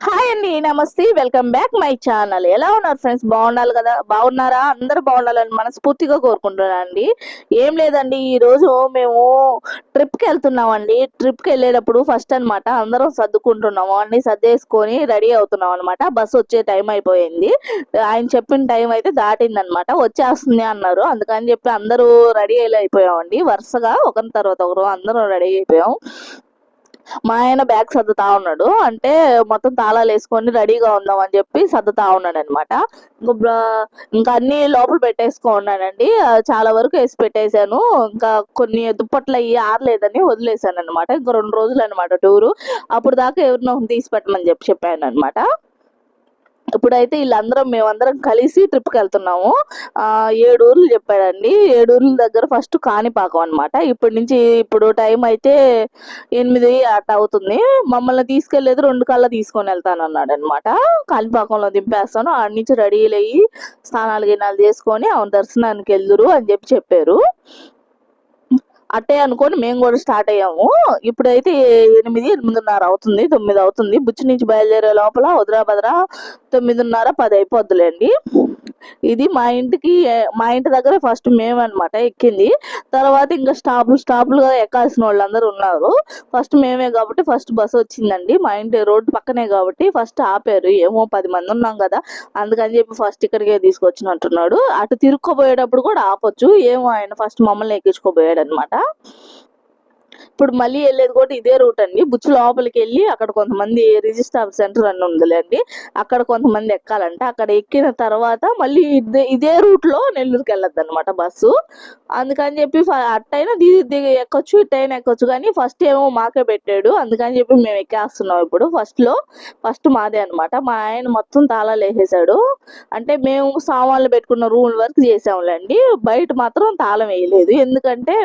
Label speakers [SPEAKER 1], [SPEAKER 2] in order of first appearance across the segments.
[SPEAKER 1] Hi అండి నమస్తే welcome back my channel ఎలా ఉన్నారు ఫ్రెండ్స్ బాగున్నారు కదా? బాగున్నారా? అందరూ బాగుండాలని మనస్ఫూర్తిగా కోరుకుంటున్నాను అండి ఏం లేదండి ఈ రోజు మేము ట్రిప్కి వెళ్తున్నామండి. ట్రిప్కి వెళ్ళేటప్పుడు ఫస్ట్ అన్నమాట అందరం సర్దుకుంటున్నాము. అన్ని సర్దేసుకొని రెడీ అవుతున్నాం అనమాట బస్సు వచ్చే టైం అయిపోయింది. ఆయన చెప్పిన టైం అయితే దాటిందనమాట వచ్చేస్తుంది అన్నారు. అందుకని చెప్పి అందరూ రెడీ అయిపోయామండి. వరుసగా ఒకరి తర్వాత ఒకరు అందరం రెడీ అయిపోయాం. మా ఆయన బ్యాగ్ సర్దుతా ఉన్నాడు. అంటే మొత్తం తాళాలు వేసుకొని రెడీగా ఉందాం అని చెప్పి సర్దుతా ఉన్నాడు అనమాట ఇంకా ఇంకా అన్ని లోపల పెట్టేసుకో ఉన్నానండి. చాలా వరకు వేసి పెట్టేశాను. ఇంకా కొన్ని దుప్పట్లు అయ్యి ఆరలేదని వదిలేశాను అనమాట ఇంకా రెండు రోజులు అనమాట టూరు. అప్పుడు దాకా ఎవరినో తీసి పెట్టమని చెప్పి చెప్పాను అనమాట ఇప్పుడైతే వీళ్ళందరం మేమందరం కలిసి ట్రిప్కి వెళ్తున్నాము. ఆ ఏడు ఊర్లు చెప్పాడండి. ఏడు ఊర్ల దగ్గర ఫస్ట్ కాణిపాకం అనమాట ఇప్పటి నుంచి ఇప్పుడు టైం అయితే ఎనిమిది అట్ట అవుతుంది. మమ్మల్ని తీసుకెళ్ళేదు రెండు కళ్ళ తీసుకొని వెళ్తాను అన్నాడు అనమాట కాణిపాకంలో దింపేస్తాను. ఆడ నుంచి రెడీ అయ్యి స్నానాలు గినాలు చేసుకొని ఆమె దర్శనానికి వెళ్దురు అని చెప్పి చెప్పారు. అట్టే అనుకొని మేము కూడా స్టార్ట్ అయ్యాము. ఇప్పుడైతే ఎనిమిది ఎనిమిదిన్నర అవుతుంది తొమ్మిది అవుతుంది. బుచ్చి నుంచి బయలుదేరే లోపల వదిరా బదరా తొమ్మిదిన్నర పది అయిపోద్దులేండి. ఇది మా ఇంటికి మా ఇంటి దగ్గర ఫస్ట్ మేమనమాట ఎక్కింది. తర్వాత ఇంకా స్టాపులు స్టాపులుగా ఎక్కాల్సిన వాళ్ళందరూ ఉన్నారు. ఫస్ట్ మేమే కాబట్టి ఫస్ట్ బస్సు వచ్చిందండి. మా ఇంటి రోడ్డు పక్కనే కాబట్టి ఫస్ట్ ఆపారు. ఏమో పది మంది ఉన్నాం కదా అందుకని చెప్పి ఫస్ట్ ఇక్కడికే తీసుకొచ్చినట్టున్నాడు. అటు తిరుక్కోపోయేటప్పుడు కూడా ఆపొచ్చు. ఏమో ఆయన ఫస్ట్ మమ్మల్ని ఎక్కించుకోబోయాడు అనమాట ఇప్పుడు మళ్ళీ వెళ్ళేది కూడా ఇదే రూట్ అండి. బుచ్చు లోపలికి వెళ్ళి అక్కడ కొంతమంది రిజిస్టర్ సెంటర్ అని ఉందిలేండి. అక్కడ కొంతమంది ఎక్కాలంటే. అక్కడ ఎక్కిన తర్వాత మళ్ళీ ఇదే ఇదే రూట్లో నెల్లూరుకి వెళ్ళొద్దు అనమాట బస్సు. అందుకని చెప్పి అట్టైనా దిగి దిగి ఎక్కొచ్చు ఇట్టైనా ఎక్కొచ్చు. కానీ ఫస్ట్ ఏమో మాకే పెట్టాడు. అందుకని చెప్పి మేము ఎక్కేస్తున్నాం ఇప్పుడు ఫస్ట్లో. ఫస్ట్ మాదే అన్నమాట. మా ఆయన మొత్తం తాళాలు వేసేసాడు. అంటే మేము సామాన్లు పెట్టుకున్న రూమ్ వర్క్ చేసాములేండి బయట మాత్రం తాళం వేయలేదు. ఎందుకంటే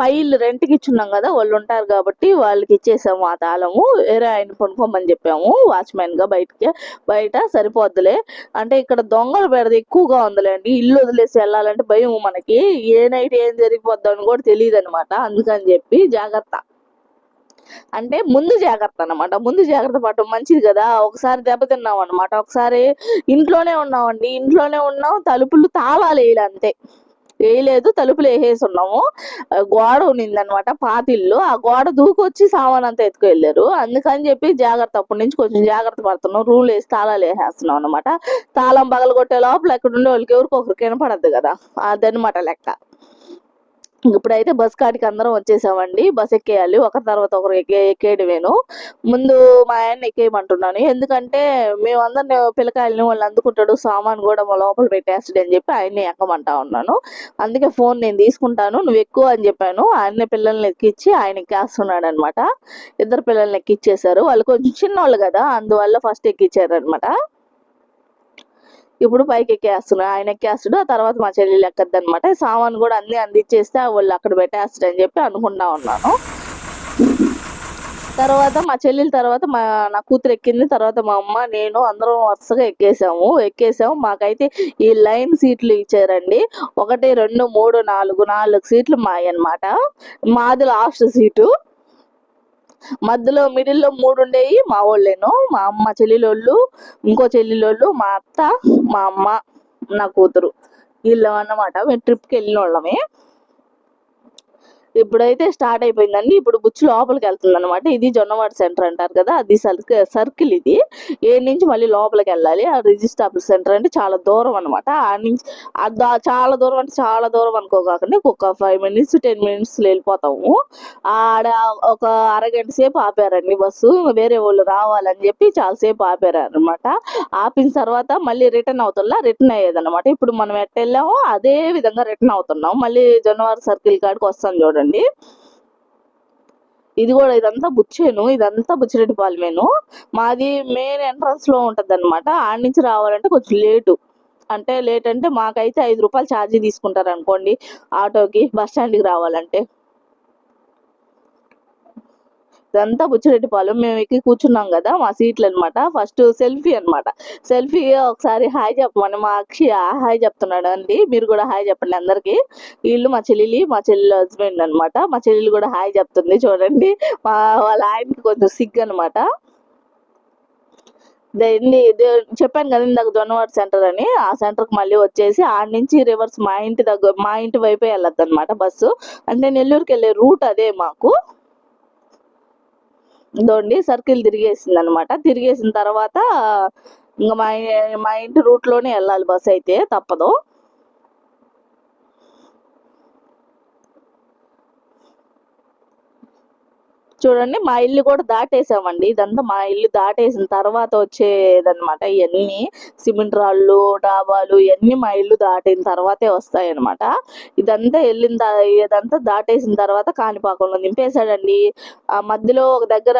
[SPEAKER 1] పైలు రెంట్కి ఇచ్చున్నాం కదా వాళ్ళు ఉంటారు కాబట్టి వాళ్ళకి ఇచ్చేసాము ఆ తాళము. వేరే ఆయన కొనుక్కోమని చెప్పాము. వాచ్మెన్గా బయటకి బయట సరిపోద్దులే. అంటే ఇక్కడ దొంగల బెడద ఎక్కువగా ఉందిలేండి. ఇల్లు వదిలేసి వెళ్ళాలంటే భయం మనకి. ఏ నైట్ ఏం జరిగిపోద్దో అని కూడా తెలియదు అనమాట అందుకని చెప్పి జాగ్రత్త. అంటే ముందు జాగ్రత్త అనమాట ముందు జాగ్రత్త పడటం మంచిది కదా. ఒకసారి దెబ్బతిన్నాం అనమాట ఒకసారి ఇంట్లోనే ఉన్నామండి. ఇంట్లోనే ఉన్నాం. తలుపులు తాళాలు వేయాలి అంతే వేయలేదు తలుపులు వేసేసి ఉన్నాము గోడ గోడ ఉన్నిందనమాట పాతిల్లు ఆ గోడ దూకొచ్చి సామాన్ అంతా ఎత్తుకెళ్ళారు. అందుకని చెప్పి జాగ్రత్త అప్పటి నుంచి కొంచెం జాగ్రత్త పడుతున్నాం. రూల్ వేసి తాళాలు వేసేస్తున్నాం అనమాట తాళం పగలు కొట్టే లోపల ఎక్కడ ఉండే వాళ్ళకి ఎవరికి ఒకరికి వినపడద్దు కదా. అదనమాట లెక్క. ఇప్పుడైతే బస్ కాడికి అందరం వచ్చేసామండి. బస్ ఎక్కేయాలి. ఒకరి తర్వాత ఒకరు ఎక్కే ఎక్కేయడమేను. ముందు మా ఆయన ఎక్కేయమంటున్నాను. ఎందుకంటే మేమందరిని పిల్లకాయలని వాళ్ళు అందుకుంటాడు. సామాన్ కూడా మా లోపల పెట్టేస్తాడు అని చెప్పి ఆయన్ని ఎక్కమంటా ఉన్నాను. అందుకే ఫోన్ నేను తీసుకుంటాను. నువ్వు ఎక్కువ అని చెప్పాను. ఆయన పిల్లల్ని ఎక్కించి ఆయన ఎక్కేస్తున్నాడు అనమాట ఇద్దరు పిల్లల్ని ఎక్కిచ్చేశారు. వాళ్ళు కొంచెం చిన్నవాళ్ళు కదా. అందువల్ల ఫస్ట్ ఎక్కిచ్చారు అనమాట ఇప్పుడు పైకి ఎక్కేస్తున్నాడు ఆయన ఎక్కేస్తాడు ఆ తర్వాత మా చెల్లెలు ఎక్కద్దు అనమాట సామాన్ కూడా అన్ని అందించేస్తే వాళ్ళు అక్కడ పెట్టేస్తాడు అని చెప్పి అనుకుంటా ఉన్నాను. తర్వాత మా చెల్లెల తర్వాత మా నా కూతురు ఎక్కింది తర్వాత మా అమ్మ నేను అందరం వరుసగా ఎక్కేసాము. ఎక్కేసాము. మాకైతే ఈ లైన్ సీట్లు ఇచ్చారండి. ఒకటి రెండు మూడు నాలుగు నాలుగు సీట్లు మావి అన్నమాట మాది లాస్ట్ సీటు. మధ్యలో మిడిల్లో మూడు ఉండేవి మా వాళ్ళేను మా అమ్మ చెల్లిలోళ్ళు ఇంకో చెల్లిలోళ్ళు మా అత్త మా అమ్మ నా కూతురు. వీళ్ళం అన్నమాట మేము ట్రిప్కి వెళ్ళిన వాళ్ళమే ఇప్పుడైతే స్టార్ట్ అయిపోయిందండి. ఇప్పుడు బుచ్చు లోపలికి వెళ్తుంది అనమాట ఇది జొన్నవాడ సెంటర్ అంటారు కదా అది సర్కిల్ సర్కిల్ ఇది. ఏ నుంచి మళ్ళీ లోపలికి వెళ్ళాలి. ఆ రిజిస్టర్ సెంటర్ అంటే చాలా దూరం అనమాట ఆ నుంచి చాలా దూరం అంటే చాలా దూరం అనుకోకాకండి. ఒక ఫైవ్ మినిట్స్ టెన్ మినిట్స్ వెళ్ళిపోతాము. ఆడ ఒక అరగంట సేపు ఆపారండి బస్సు. వేరే వాళ్ళు రావాలని చెప్పి చాలాసేపు ఆపారు అనమాట ఆపిన తర్వాత మళ్ళీ రిటర్న్ అవుతుందా రిటర్న్ అయ్యేది అనమాట ఇప్పుడు మనం ఎట్ట వెళ్ళామో అదే విధంగా రిటర్న్ అవుతున్నాం. మళ్ళీ జనవరి సర్కిల్ కాడికి వస్తాం చూడండి. ఇది కూడా ఇదంతా బుచ్చేను. ఇదంతా బుచ్చిరెడ్డిపాలెమేను మాది మెయిన్ ఎంట్రన్స్లో ఉంటది అనమాట ఆడ నుంచి రావాలంటే కొంచెం లేటు. అంటే లేట్ అంటే మాకైతే ఐదు రూపాయలు ఛార్జీ తీసుకుంటారు అనుకోండి ఆటోకి బస్ స్టాండ్కి రావాలంటే. ఇదంతా బుచ్చిరెడ్డిపాలెం మేము ఎక్కి కూర్చున్నాం కదా మా సీట్లు అన్నమాట ఫస్ట్ సెల్ఫీ అన్నమాట. సెల్ఫీ ఒకసారి హాయ్ చెప్పమని మా అక్షి హాయ్ చెప్తున్నాడు అండి మీరు కూడా హాయ్ చెప్పండి అందరికి. వీళ్ళు మా చెల్లి మా చెల్లి హస్బెండ్ అన్నమాట. మా చెల్లెలు కూడా హాయ్ చెప్తుంది చూడండి. మా వాళ్ళ ఆయనకి కొంచెం సిగ్గు అనమాట దేన్ని చెప్పాను కదా ఇందాక జొన్నవాడ సెంటర్ అని. ఆ సెంటర్కి మళ్ళీ వచ్చేసి ఆడ నుంచి రివర్స్ మా ఇంటి దగ్గర మా ఇంటి వైపే వెళ్ళొద్దు అనమాట బస్సు. అంటే నెల్లూరుకి వెళ్ళే రూట్ అదే మాకు. ఇదోండి సర్కిల్ తిరిగేసింది అనమాట తిరిగేసిన తర్వాత ఇంకా మా మా ఇంటి రూట్లోనే వెళ్ళాలి బస్ అయితే తప్పదు. చూడండి మా ఇల్లు కూడా దాటేసామండి. ఇదంతా మా ఇల్లు దాటేసిన తర్వాత వచ్చేదన్నమాట. ఇవన్నీ సిమెంట్ రాళ్ళు డాబాలు ఇవన్నీ మా ఇల్లు దాటిన తర్వాతే వస్తాయి అనమాట ఇదంతా వెళ్ళిన ఇదంతా దాటేసిన తర్వాత కాణిపాకంలో దింపేశాడండి. ఆ మధ్యలో ఒక దగ్గర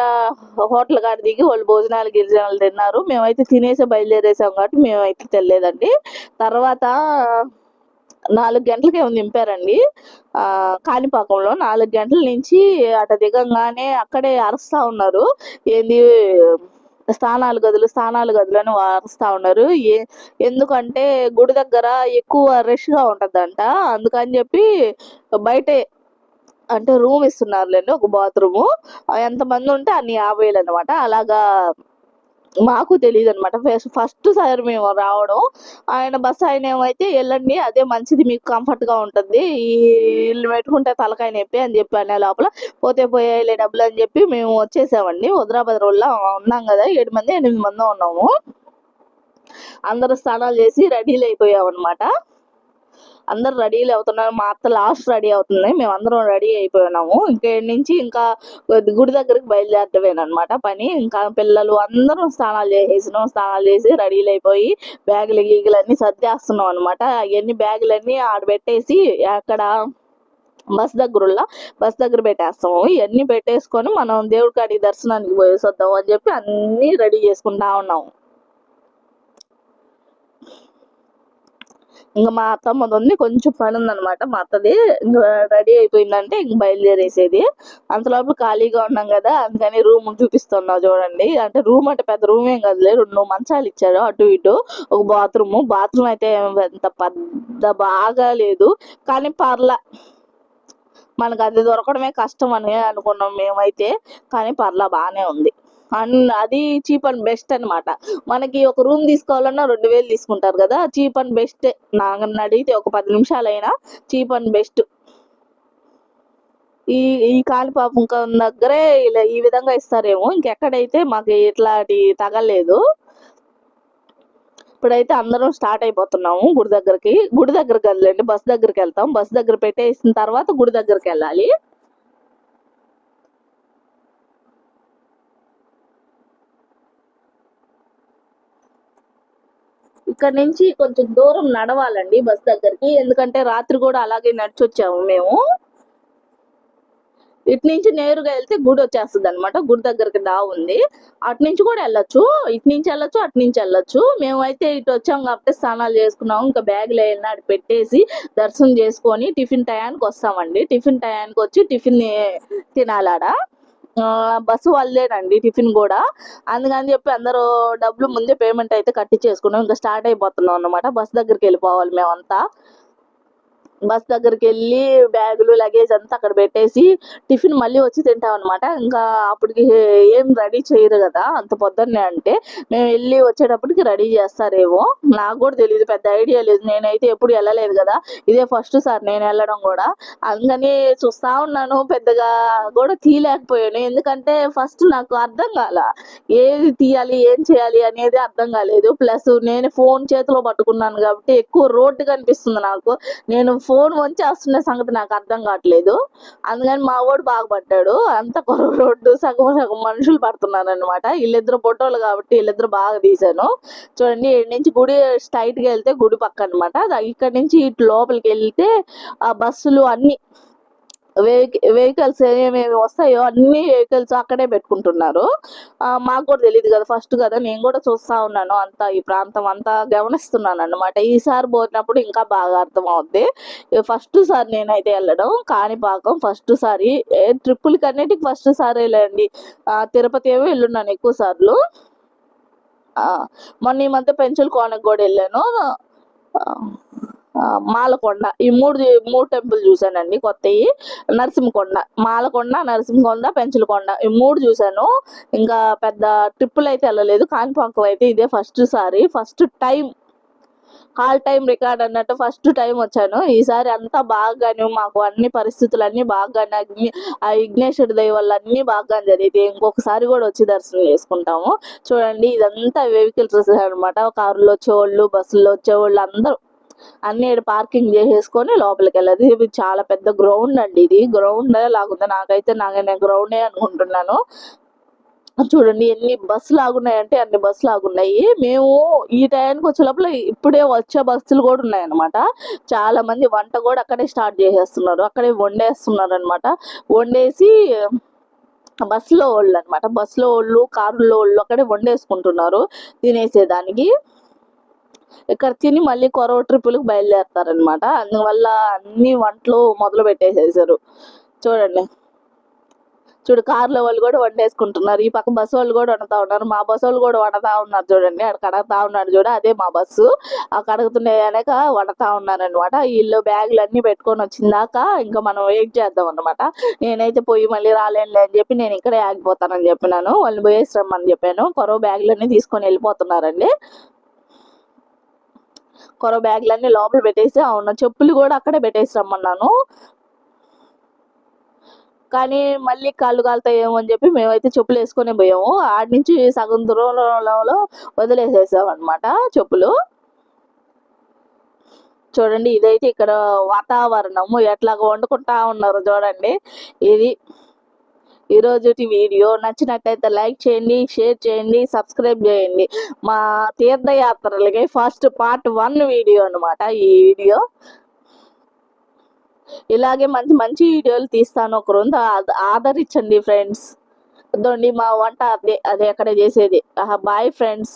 [SPEAKER 1] హోటల్ కాడ దిగి వాళ్ళు భోజనాలు గిరిజనాలు తిన్నారు. మేమైతే తినేసి బయలుదేరేసాం కాబట్టి మేమైతే తెలియదండి తర్వాత నాలుగు గంటలకి ఏమో దింపారండి ఆ కాణిపాకంలో నాలుగు గంటల నుంచి అట దిగంగానే అక్కడే అరుస్తా ఉన్నారు. ఏంది? స్థానాలు గదులు స్థానాలు గదులు అని అరుస్తా ఉన్నారు. ఏ ఎందుకంటే గుడి దగ్గర ఎక్కువ రష్గా ఉంటదంట. అందుకని చెప్పి బయటే అంటే రూమ్ ఇస్తున్నారులేండి ఒక బాత్రూము. ఎంతమంది ఉంటే అన్ని యాభైలు అనమాట అలాగా మాకు తెలియదు అనమాట ఫస్ట్ సార్ మేము రావడం. ఆయన బస్సు ఆయన ఏమైతే వెళ్ళండి అదే మంచిది మీకు కంఫర్ట్గా ఉంటుంది. ఈ ఇల్లు పెట్టుకుంటే తలకాయ నొప్పి అని చెప్పి అనే లోపల పోతే పోయాయిలే డబ్బులు అని చెప్పి మేము వచ్చేసామండి. హుదరాబాద్ రోడ్లో ఉన్నాం కదా ఏడు మంది ఎనిమిది మంది ఉన్నాము. అందరు స్నానాలు చేసి రెడీలు అయిపోయాం అనమాట అందరు రెడీలు అవుతున్నారు. మా అత్త లాస్ట్ రెడీ అవుతుంది. మేము అందరం రెడీ అయిపోయినాము. ఇంకా నుంచి ఇంకా గుడి దగ్గరికి బయలుదేరటమేనమాట పని. ఇంకా పిల్లలు అందరం స్నానాలు చేసేసినాం. స్నానాలు చేసి రెడీలు అయిపోయి బ్యాగులు గీగులు అన్ని సర్దేస్తున్నాం అనమాట అవన్నీ బ్యాగులన్నీ ఆడ పెట్టేసి అక్కడ బస్ దగ్గరలో బస్ దగ్గర పెట్టేస్తాము. ఇవన్నీ పెట్టేసుకొని మనం దేవుడి కాడికి దర్శనానికి పోయేసి వద్దాం అని చెప్పి అన్ని రెడీ చేసుకుంటా ఉన్నాము. ఇంకా మా అత్తమ్మది ఉంది కొంచెం పని ఉందన్నమాట. మా అత్తది ఇంకా రెడీ అయిపోయిందంటే ఇంక బయలుదేరేసేది. అంతలోపు ఖాళీగా ఉన్నాం కదా అందుకని రూమ్ చూపిస్తున్నా చూడండి. అంటే రూమ్ అంటే పెద్ద రూమ్ ఏం కదలే రెండు మంచాలు ఇచ్చారు అటు ఇటు. ఒక బాత్రూమ్. బాత్రూమ్ అయితే ఎంత పెద్ద బాగా లేదు. కానీ పర్లా. మనకు అది దొరకడమే కష్టం అని అనుకున్నాం మేమైతే కానీ పర్లా బాగానే ఉంది. అన్ అది చీప్ అండ్ బెస్ట్ అన్నమాట. మనకి ఒక రూమ్ తీసుకోవాలన్నా రెండు వేలు తీసుకుంటారు కదా చీప్ అండ్ బెస్ట్ నాకు అడిగితే ఒక పది నిమిషాలైనా చీప్ అండ్ బెస్ట్. ఈ ఈ కాలిపాపం దగ్గరే ఇలా ఈ విధంగా ఇస్తారేమో ఇంకెక్కడైతే మాకు ఇట్లాంటి తగలేదు. ఇప్పుడైతే అందరం స్టార్ట్ అయిపోతున్నాము గుడి దగ్గరికి. గుడి దగ్గరికి వెళ్ళండి బస్ దగ్గరికి వెళ్తాం. బస్ దగ్గర పెట్టేసిన తర్వాత గుడి దగ్గరికి వెళ్ళాలి. ఇక్కడ నుంచి కొంచెం దూరం నడవాలండి బస్ దగ్గరికి. ఎందుకంటే రాత్రి కూడా అలాగే నడిచొచ్చాము మేము. ఇటు నుంచి నేరుగా వెళ్తే గుడి వచ్చేస్తుంది అనమాట గుడి దగ్గరికి దా ఉంది. అటు నుంచి కూడా వెళ్ళొచ్చు. ఇటు నుంచి వెళ్ళొచ్చు అటు నుంచి వెళ్ళొచ్చు. మేమైతే ఇటు వచ్చాం కాబట్టి స్నానాలు చేసుకున్నాము ఇంకా బ్యాగ్లో వెళ్ళినాడు పెట్టేసి దర్శనం చేసుకొని టిఫిన్ టయానికి వస్తామండి. టిఫిన్ టయానికి వచ్చి టిఫిన్ తినాలాడ. బస్సు వాళ్ళేనండి టిఫిన్ కూడా. అందుకని చెప్పి అందరూ డబ్బులు ముందే పేమెంట్ అయితే కట్టి చేసుకున్నాం ఇంకా స్టార్ట్ అయిపోతున్నాం అన్నమాట. బస్ దగ్గరికి వెళ్ళిపోవాలి మేమంతా. బస్ దగ్గరికి వెళ్ళి బ్యాగులు లగేజ్ అంతా అక్కడ పెట్టేసి టిఫిన్ మళ్ళీ వచ్చి తింటాం అనమాట ఇంకా అప్పటికి ఏం రెడీ చేయరు కదా అంత పొద్దున్నే అంటే మేము వెళ్ళి వచ్చేటప్పటికి రెడీ చేస్తారేమో. నాకు కూడా తెలియదు పెద్ద ఐడియా లేదు. నేనైతే ఎప్పుడు వెళ్ళలేదు కదా ఇదే ఫస్ట్ సార్ నేను వెళ్ళడం కూడా. అందుకని చూస్తా ఉన్నాను పెద్దగా కూడా తీయలేకపోయాను. ఎందుకంటే ఫస్ట్ నాకు అర్థం కాల ఏది తీయాలి ఏం చేయాలి అనేది అర్థం కాలేదు. ప్లస్ నేను ఫోన్ చేతిలో పట్టుకున్నాను కాబట్టి ఎక్కువ రోడ్డు కనిపిస్తుంది నాకు. నేను ఫోన్ వంచేస్తున్న సంగతి నాకు అర్థం కావట్లేదు. అందుకని మా వాడు బాగుపడ్డాడు అంత కొర రోడ్డు సగం సగం మనుషులు పడుతున్నారు అనమాట వీళ్ళిద్దరు ఫోటోలు కాబట్టి వీళ్ళిద్దరు బాగా తీశాను. చూడండి నుంచి గుడి స్ట్రైట్గా వెళ్తే గుడి పక్క అనమాట ఇక్కడ నుంచి ఇటు లోపలికి వెళ్తే ఆ బస్సులు అన్ని వెహికల్స్ ఏమేమి వస్తాయో అన్ని వెహికల్స్ అక్కడే పెట్టుకుంటున్నారు. మాకు కూడా తెలియదు కదా ఫస్ట్ కదా నేను కూడా చూస్తా ఉన్నాను. అంతా ఈ ప్రాంతం అంతా గమనిస్తున్నాను అనమాట ఈసారి పోయినప్పుడు ఇంకా బాగా అర్థమవుద్ది. ఫస్ట్ సారి నేనైతే వెళ్ళడం కాణిపాకం ఫస్ట్ సారి. ఏ ట్రిప్పులకి అన్నిటికి ఫస్ట్ సారి వెళ్ళండి తిరుపతి ఏమో వెళ్ళున్నాను ఎక్కువ సార్లు. మొన్న ఈ మధ్య పెంచుల కోనకు కూడా వెళ్ళాను. మాలకొండ. ఈ మూడు మూడు టెంపుల్ చూశానండి కొత్తవి నరసింహకొండ మాలకొండ నరసింహకొండ పెంచలకొండ. ఈ మూడు చూశాను. ఇంకా పెద్ద ట్రిప్పులు అయితే వెళ్ళలేదు. కాణిపాకం అయితే ఇదే ఫస్ట్ సారి. First time all time record అన్నట్టు ఫస్ట్ టైం వచ్చాను. ఈసారి అంతా బాగాను. మాకు అన్ని పరిస్థితులు అన్ని బాగానే. అగ్ని ఆ విఘ్నేశ్వరుడి దయ వల్ల అన్ని బాగా జరిగితే ఇంకొకసారి కూడా వచ్చి దర్శనం చేసుకుంటాము. చూడండి ఇదంతా వెహికల్స్ అనమాట కారులో వచ్చేవాళ్ళు బస్సులో వచ్చేవాళ్ళు అందరూ అన్ని పార్కింగ్ చేసేసుకొని లోపలికి వెళ్ళదు. ఇది చాలా పెద్ద గ్రౌండ్ అండి ఇది. గ్రౌండ్ లాగుంది. నాకైతే నాకు నేను గ్రౌండే అనుకుంటున్నాను. చూడండి ఎన్ని బస్సులు ఆగున్నాయంటే అన్ని బస్సులు ఆగున్నాయి మేము ఈ టైంకి వచ్చే లోపల ఇప్పుడే వచ్చే బస్సులు కూడా ఉన్నాయన్నమాట. చాలా మంది వంట కూడా అక్కడే స్టార్ట్ చేసేస్తున్నారు. అక్కడే వండేస్తున్నారు అనమాట వండేసి బస్సులో వాళ్ళు అనమాట బస్సులో వాళ్ళు కారులో వాళ్ళు అక్కడే వండేసుకుంటున్నారు. తినేసేదానికి. ఇక్కడ తిని మళ్ళీ కొరవ ట్రిప్పులకు బయలుదేరతారనమాట అందువల్ల అన్ని వంటలు మొదలు పెట్టేసేసారు చూడండి. చూడు కార్లో వాళ్ళు కూడా వండేసుకుంటున్నారు. ఈ పక్క బస్సు వాళ్ళు కూడా వండుతా ఉన్నారు. మా బస్సు వాళ్ళు కూడా వండుతా ఉన్నారు చూడండి. అక్కడ కడగతా ఉన్నాడు చూడ. అదే మా బస్సు. ఆ కడుగుతుండే వెనక వండుతా ఉన్నారు అనమాట వీళ్ళు బ్యాగులు అన్ని పెట్టుకొని వచ్చిందాక ఇంకా మనం వెయిట్ చేద్దాం అనమాట నేనైతే పోయి మళ్ళీ రాలేనులే అని చెప్పి నేను ఇక్కడే ఆగిపోతానని చెప్పినాను. వాళ్ళని పోయేసి రమ్మని చెప్పాను. కొరవ బ్యాగులన్నీ తీసుకొని వెళ్ళిపోతున్నారండి. కొరవ బ్యాగ్లన్నీ లోపల పెట్టేసి అవును చెప్పులు కూడా అక్కడే పెట్టేసి రమ్మన్నాను. కానీ మళ్ళీ కాళ్ళు కాలుతాయేమో అని చెప్పి మేమైతే చెప్పులు వేసుకొని పోయాము. ఆడి నుంచి సగం దూరంలో వదిలేసేసాం అనమాట చెప్పులు. చూడండి ఇదైతే ఇక్కడ వాతావరణము ఎట్లాగ వండుకుంటా ఉన్నారు చూడండి. ఇది ఈరోజుటి వీడియో నచ్చినట్టయితే లైక్ చేయండి షేర్ చేయండి సబ్స్క్రైబ్ చేయండి. మా తీర్థయాత్రలకి ఫస్ట్ పార్ట్ వన్ వీడియో అన్నమాట ఈ వీడియో. ఇలాగే మంచి మంచి వీడియోలు తీస్తాను ఒక రోజు. ఆదరించండి ఫ్రెండ్స్. అదండి మా వంట అదే అదే అక్కడ చేసేది. Boy friends.